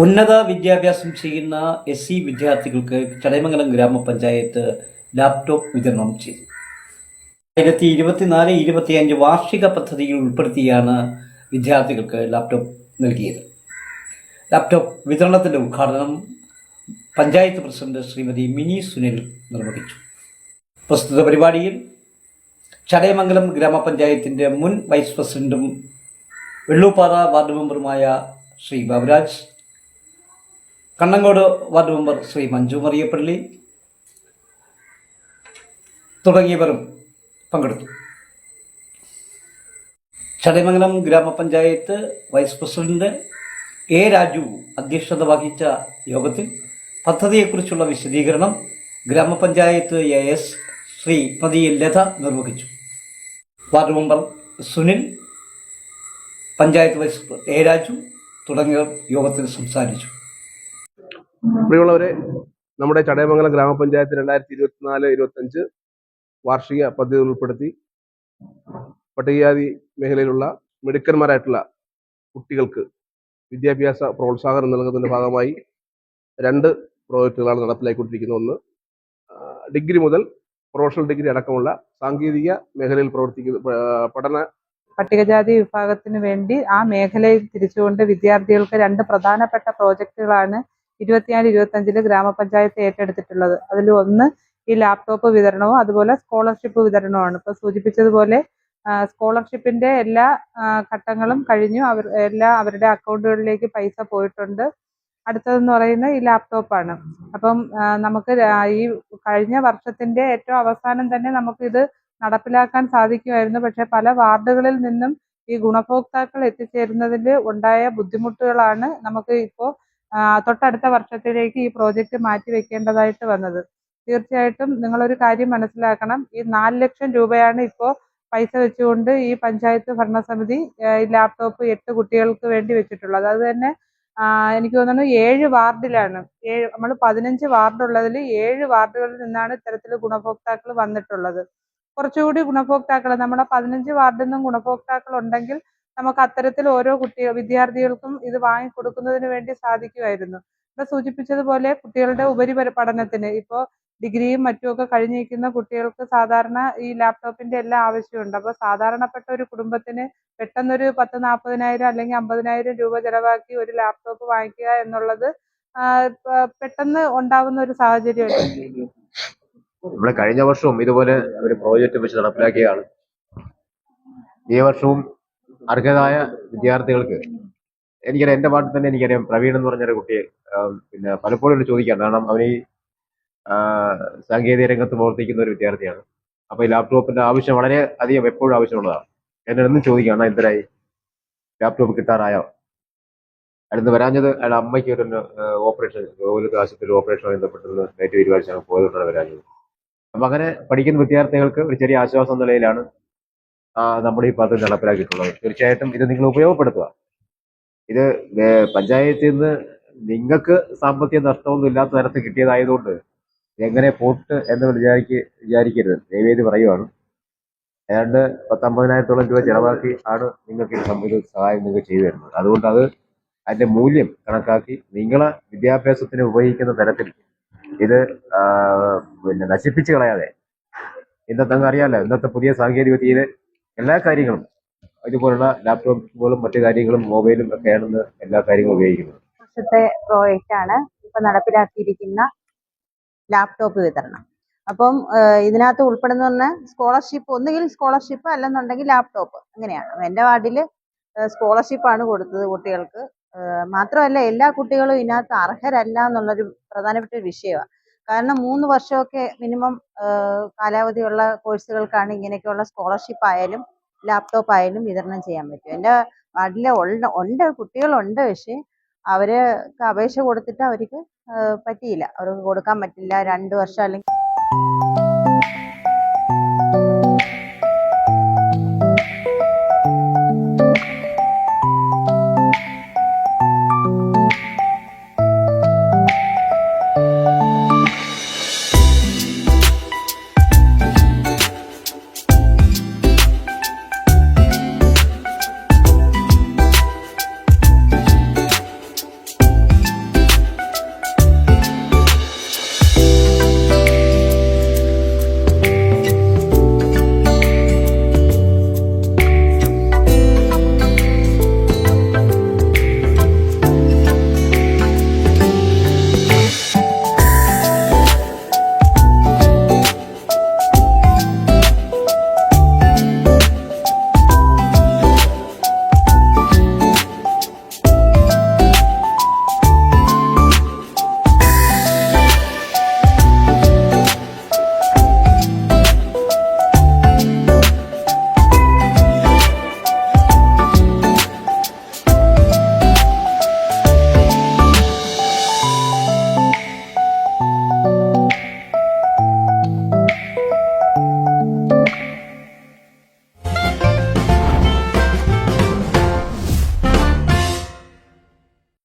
ഉന്നത വിദ്യാഭ്യാസം ചെയ്യുന്ന എസ് സി വിദ്യാർത്ഥികൾക്ക് ചടയമംഗലം ഗ്രാമപഞ്ചായത്ത് ലാപ്ടോപ്പ് വിതരണം ചെയ്തു. ആയിരത്തി ഇരുപത്തിനാല് ഇരുപത്തിയഞ്ച് വാർഷിക പദ്ധതിയിൽ ഉൾപ്പെടുത്തിയാണ് വിദ്യാർത്ഥികൾക്ക് ലാപ്ടോപ്പ് നൽകിയത്. ലാപ്ടോപ്പ് വിതരണത്തിന്റെ ഉദ്ഘാടനം പഞ്ചായത്ത് പ്രസിഡന്റ് ശ്രീമതി മിനി സുനിൽ നിർവഹിച്ചു. പ്രസ്തുത പരിപാടിയിൽ ചടയമംഗലം ഗ്രാമപഞ്ചായത്തിന്റെ മുൻ വൈസ് പ്രസിഡന്റും വെള്ളൂപ്പാറ വാർഡ് മെമ്പറുമായ ശ്രീ ബാബുരാജ് കണ്ണങ്കോട് വാർഡ് മെമ്പർ ശ്രീ മഞ്ജു മറിയപ്പള്ളി തുടങ്ങിയവരും പങ്കെടുത്തു. ചടയമംഗലം ഗ്രാമപഞ്ചായത്ത് വൈസ് പ്രസിഡന്റ് എ രാജു അധ്യക്ഷത വഹിച്ച യോഗത്തിൽ പദ്ധതിയെക്കുറിച്ചുള്ള വിശദീകരണം ഗ്രാമപഞ്ചായത്ത് എ എസ് ശ്രീമതി ലത നിർവഹിച്ചു. Ward member Sunil panchayat vice A Raju തുടങ്ങിയവർ യോഗത്തിൽ സംസാരിച്ചു. പ്രിയമുള്ളവരെ നമ്മുടെ ചടയമംഗലം ഗ്രാമപഞ്ചായത്ത് രണ്ടായിരത്തി ഇരുപത്തിനാല് ഇരുപത്തഞ്ച് വാർഷിക പദ്ധതി ഉൾപ്പെടുത്തി പട്ടികജാതി മേഖലയിലുള്ള മിടുക്കന്മാരായിട്ടുള്ള കുട്ടികൾക്ക് വിദ്യാഭ്യാസ പ്രോത്സാഹനം നൽകുന്നതിന്റെ ഭാഗമായി രണ്ട് പ്രോജക്റ്റുകളാണ് നടപ്പിലാക്കിക്കൊണ്ടിരിക്കുന്നത് ഒന്ന് ഡിഗ്രി മുതൽ പ്രൊഫഷണൽ ഡിഗ്രി അടക്കമുള്ള സാങ്കേതിക മേഖലയിൽ പ്രവർത്തിക്കുന്ന പഠന പട്ടികജാതി വിഭാഗത്തിന് വേണ്ടി ആ മേഖലയിൽ തിരിച്ചുകൊണ്ട് വിദ്യാർത്ഥികൾക്ക് രണ്ട് പ്രധാനപ്പെട്ട പ്രോജക്റ്റുകളാണ് ഇരുപത്തിനാല് ഇരുപത്തഞ്ചിൽ ഗ്രാമപഞ്ചായത്ത് ഏറ്റെടുത്തിട്ടുള്ളത്. അതിൽ ഒന്ന് ഈ ലാപ്ടോപ്പ് വിതരണവും അതുപോലെ സ്കോളർഷിപ്പ് വിതരണവുമാണ്. ഇപ്പൊ സൂചിപ്പിച്ചതുപോലെ സ്കോളർഷിപ്പിന്റെ എല്ലാ ഘട്ടങ്ങളും കഴിഞ്ഞു. അവർ എല്ലാ അവരുടെ അക്കൗണ്ടുകളിലേക്ക് പൈസ പോയിട്ടുണ്ട്. അടുത്തതെന്ന് പറയുന്നത് ഈ ലാപ്ടോപ്പാണ് അപ്പം നമുക്ക് ഈ കഴിഞ്ഞ വർഷത്തിന്റെ ഏറ്റവും അവസാനം തന്നെ നമുക്കിത് നടപ്പിലാക്കാൻ സാധിക്കുമായിരുന്നു. പക്ഷെ പല വാർഡുകളിൽ നിന്നും ഈ ഗുണഭോക്താക്കൾ എത്തിച്ചേരുന്നതിൽ ഉണ്ടായ ബുദ്ധിമുട്ടുകളാണ് നമുക്ക് ഇപ്പോൾ തൊട്ടടുത്ത വർഷത്തിലേക്ക് ഈ പ്രോജക്റ്റ് മാറ്റി വെക്കേണ്ടതായിട്ട് വന്നത്. തീർച്ചയായിട്ടും നിങ്ങളൊരു കാര്യം മനസ്സിലാക്കണം. ഈ നാല് ലക്ഷം രൂപയാണ് ഇപ്പോൾ പൈസ വെച്ചുകൊണ്ട് ഈ പഞ്ചായത്ത് ഭരണസമിതി ലാപ്ടോപ്പ് എട്ട് കുട്ടികൾക്ക് വേണ്ടി വെച്ചിട്ടുള്ളത്. അത് തന്നെ എനിക്ക് തോന്നുന്നു ഏഴ് വാർഡിലാണ്. ഏഴ് നമ്മൾ പതിനഞ്ച് വാർഡുള്ളതിൽ ഏഴ് വാർഡുകളിൽ നിന്നാണ് ഇത്തരത്തിൽ ഗുണഭോക്താക്കൾ വന്നിട്ടുള്ളത്. കുറച്ചുകൂടി ഗുണഭോക്താക്കൾ നമ്മുടെ പതിനഞ്ച് വാർഡിൽ നിന്നും ഗുണഭോക്താക്കൾ ഉണ്ടെങ്കിൽ നമുക്ക് അത്തരത്തിൽ ഓരോ കുട്ടി വിദ്യാർത്ഥികൾക്കും ഇത് വാങ്ങിക്കൊടുക്കുന്നതിന് വേണ്ടി സാധിക്കുമായിരുന്നു. ഇവിടെ സൂചിപ്പിച്ചതുപോലെ കുട്ടികളുടെ ഉപരിപര പഠനത്തിന് ഇപ്പോൾ ഡിഗ്രിയും മറ്റുമൊക്കെ കഴിഞ്ഞിരിക്കുന്ന കുട്ടികൾക്ക് സാധാരണ ഈ ലാപ്ടോപ്പിന്റെ എല്ലാം ആവശ്യമുണ്ട്. അപ്പോൾ സാധാരണപ്പെട്ട ഒരു കുടുംബത്തിന് പെട്ടെന്നൊരു പത്ത് നാൽപ്പതിനായിരം അല്ലെങ്കിൽ അമ്പതിനായിരം രൂപ ചെലവാക്കി ഒരു ലാപ്ടോപ്പ് വാങ്ങിക്കുക എന്നുള്ളത് പെട്ടെന്ന് ഉണ്ടാവുന്ന ഒരു സാഹചര്യമാണ് നമ്മൾ കഴിഞ്ഞ വർഷവും ഇതുപോലെ ഒരു പ്രോജക്റ്റ് വെച്ച് നടപ്പിലാക്കിയാണ് ഈ വർഷവും അർഹരായ വിദ്യാർത്ഥികൾക്ക് എനിക്കറിയാം എന്റെ പാട്ടിൽ തന്നെ എനിക്കറിയാം പ്രവീൺ എന്ന് പറഞ്ഞൊരു കുട്ടിയെ പിന്നെ പലപ്പോഴും എന്നോട് ചോദിക്കാം. കാരണം അവന് ഈ സാങ്കേതിക രംഗത്ത് പ്രവർത്തിക്കുന്ന ഒരു വിദ്യാർത്ഥിയാണ്. അപ്പൊ ഈ ലാപ്ടോപ്പിന്റെ ആവശ്യം വളരെ അധികം എപ്പോഴും ആവശ്യമുള്ളതാണ്. എന്നെ എന്നും ചോദിക്കുകയാണ് എന്തരായി ലാപ്ടോപ്പ് കിട്ടാറായോ? അടുത്ത് വരാഞ്ഞത് അയാൾ അമ്മയ്ക്ക് ഒരു ഓപ്പറേഷൻ ഗോകുലത്ത് ആശുപത്രി ഓപ്പറേഷനുമായി ബന്ധപ്പെട്ടത് നൈറ്റ് തീരുമാനിച്ചാണ് പോയതുകൊണ്ടാണ് വരാഞ്ഞത്. അപ്പൊ അങ്ങനെ പഠിക്കുന്ന വിദ്യാർത്ഥികൾക്ക് ഒരു ചെറിയ ആശ്വാസം എന്ന നിലയിലാണ് നമ്മുടെ ഈ പദ്ധതി നടപ്പിലാക്കിയിട്ടുള്ളത്. തീർച്ചയായിട്ടും ഇത് നിങ്ങൾ ഉപയോഗപ്പെടുത്തുക. ഇത് പഞ്ചായത്തിൽ നിന്ന് നിങ്ങൾക്ക് സാമ്പത്തിക നഷ്ടമൊന്നും ഇല്ലാത്ത തരത്തിൽ കിട്ടിയതായതുകൊണ്ട് എങ്ങനെ പോട്ട് എന്ന് വിചാരിക്ക വിചാരിക്കരുത്. ദൈവേദി പറയുവാണ്. ഏതാണ്ട് പത്തമ്പതിനായിരത്തോളം രൂപ ചെലവാക്കി ആണ് നിങ്ങൾക്ക് ഇത് സഹായം നിങ്ങൾക്ക് ചെയ്തു തരുന്നത്. അതുകൊണ്ട് അത് അതിന്റെ മൂല്യം കണക്കാക്കി നിങ്ങളെ വിദ്യാഭ്യാസത്തിന് ഉപയോഗിക്കുന്ന തരത്തിൽ ഇത് പിന്നെ നശിപ്പിച്ച് കളയാതെ. ഇന്നത്തെ അറിയാലോ ഇന്നത്തെ പുതിയ സാങ്കേതിക വിദ്യയിലെ എല്ലാ കാര്യങ്ങളും ഇതുപോലുള്ള ലാപ്ടോപ്പുകളും മറ്റു കാര്യങ്ങളും മൊബൈലും ഒക്കെയാണെന്ന് എല്ലാ കാര്യങ്ങളും ഉപയോഗിക്കുന്നത്. വർഷത്തെ പ്രോജക്റ്റ് ആണ് ഇപ്പൊ നടപ്പിലാക്കിയിരിക്കുന്ന ലാപ്ടോപ്പ് വിതരണം. അപ്പം ഇതിനകത്ത് ഉൾപ്പെടുന്ന പറഞ്ഞാൽ സ്കോളർഷിപ്പ് ഒന്നുകിൽ സ്കോളർഷിപ്പ് അല്ലെന്നുണ്ടെങ്കിൽ ലാപ്ടോപ്പ് അങ്ങനെയാണ്. എന്റെ വാർഡിൽ ആണ് കൊടുത്തത് കുട്ടികൾക്ക്. മാത്രമല്ല എല്ലാ കുട്ടികളും ഇതിനകത്ത് അർഹരല്ല എന്നുള്ളൊരു പ്രധാനപ്പെട്ട ഒരു വിഷയമാണ്. കാരണം മൂന്ന് വർഷമൊക്കെ മിനിമം കാലാവധിയുള്ള കോഴ്സുകൾക്കാണ് ഇങ്ങനെയൊക്കെയുള്ള സ്കോളർഷിപ്പ് ആയാലും ലാപ്ടോപ്പ് ആയാലും വിതരണം ചെയ്യാൻ പറ്റും. എന്റെ ഉണ്ട് ഉണ്ട് കുട്ടികളുണ്ട് പക്ഷേ അവർക്ക് അപേക്ഷ കൊടുത്തിട്ട് അവർക്ക് പറ്റിയില്ല. അവർക്ക് കൊടുക്കാൻ പറ്റില്ല. രണ്ട് വർഷം അല്ലെങ്കിൽ